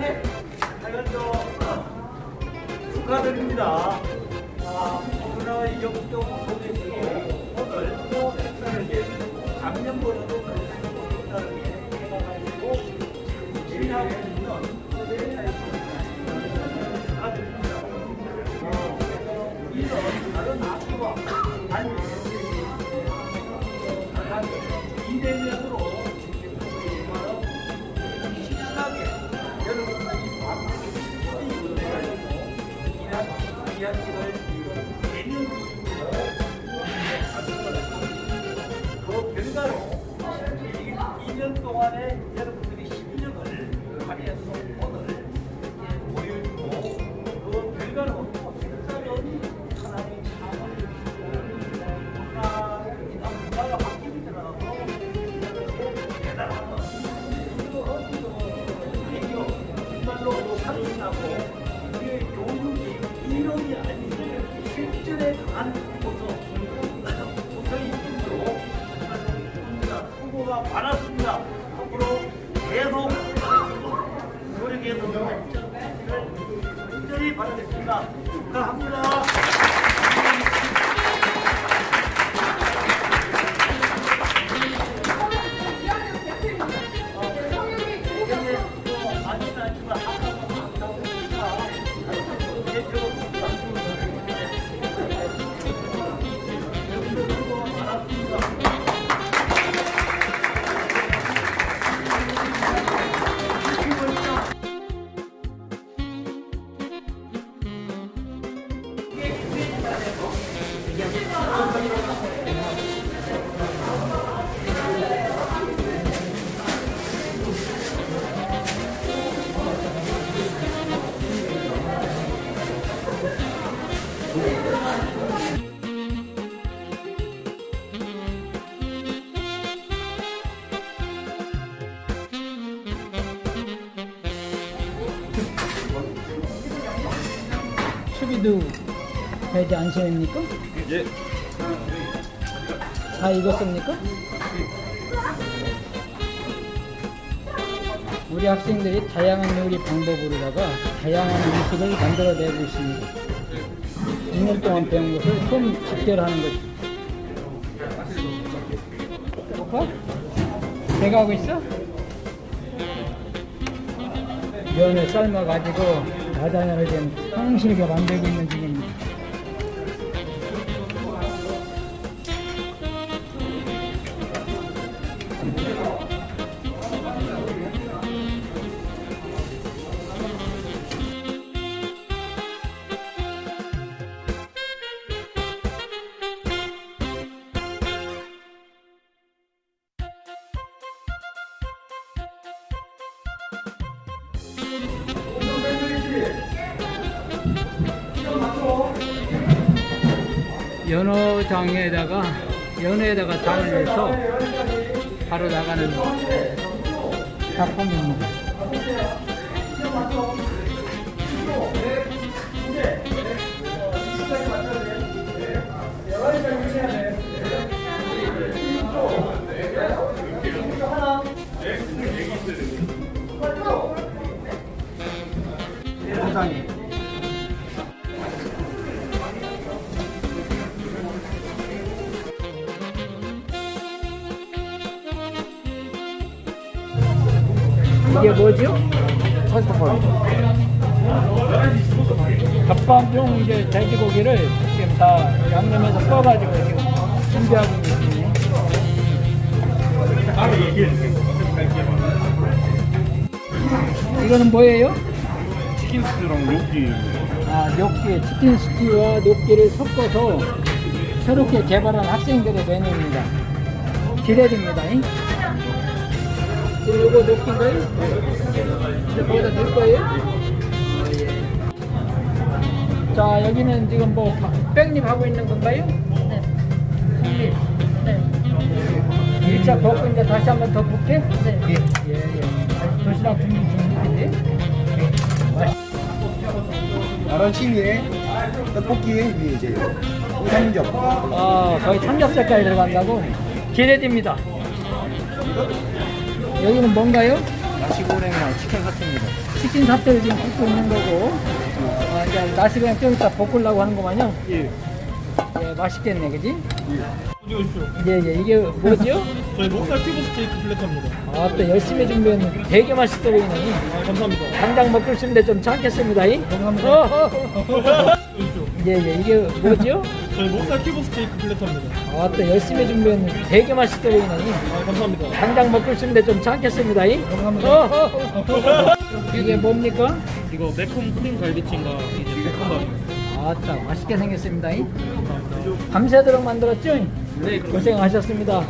이렇게 하여간 저 축하드립니다. 아, 그러나 역도 소개시고 오늘 또 이렇게 작년보다도 이렇게 해가지고 진행하고 이한식을 내년 그 결과로 2년 동안에 여러분 이 이론이 아닌 실전에 강한 모습 모습의 힘으로 정말 후보가 많았습니다. 앞으로 계속 노력해서 완전히 바라겠습니다. 축하합니다. 수비도 배지 안 시냅니까? 예. 다 익었습니까? 우리 학생들이 다양한 요리 방법으로다가 다양한 음식을 만들어내고 있습니다. 2년 동안 배운 것을 좀 집결하는 거죠. 오빠? 내가 하고 있어? 면을 삶아가지고 라자냐를 좀 성실하게 만들고 있는 중입니다. 연어장에다가 연어에다가 장을 내서 바로 나가는 작품입니다. 이게 뭐죠? 덮밥용 이제 돼지고기를 지금 다 양념해서 써가지고 지금 준비하고 있습니다. 이거는 뭐예요? 치킨 스튜랑 요기 아, 뇨끼, 치킨 스튜와 뇨끼를 섞어서 새롭게 개발한 학생들의 메뉴입니다. 기대됩니다. 잉? 지금 이거 뇨끼인가요? 이제 거기다 넣을 거예요? 자, 여기는 지금 뭐, 뺑님 하고 있는 건가요? 네. 네. 1차 볶고 이제 다시 한번더 볶게? 네. 예, 예. 예. 도시락 준비 중인데. 마라치미에 떡볶이에 위에 이제 삼겹 아, 거의 삼겹살까지 들어간다고? 기대됩니다. 여기는 뭔가요? 25냉면 치킨 사태입니다. 치킨 사태를 지금 굽고 있는 거고 아, 이제 그냥 좀 이따 볶으려고 하는 거만요. 예. 예, 맛있겠네, 그지? 어디 오십시오. 예, 예, 이게 뭐죠? 저희 목살 튜브 스테이크 플래터입니다. 아, 또 열심히 준비했는데 되게 맛있어 보이네. 아, 감사합니다. 당장 먹고 싶은데 좀 참겠습니다. 이? 감사합니다. 어허. 오십시오. 예, 예, 이게 뭐죠? 저희 목살 튜브 스테이크 플래터입니다. 아, 또 열심히 준비했는데 되게 맛있어 보이네. 아, 감사합니다. 당장 먹고 싶은데 좀 참겠습니다. 이? 감사합니다. 어허. 이게 뭡니까? 이거 매콤 크림 갈비찜과 이제 볶음밥입니다. 아따, 맛있게 생겼습니다. 이? 밤새도록 만들었죠? 네, 고생하셨습니다.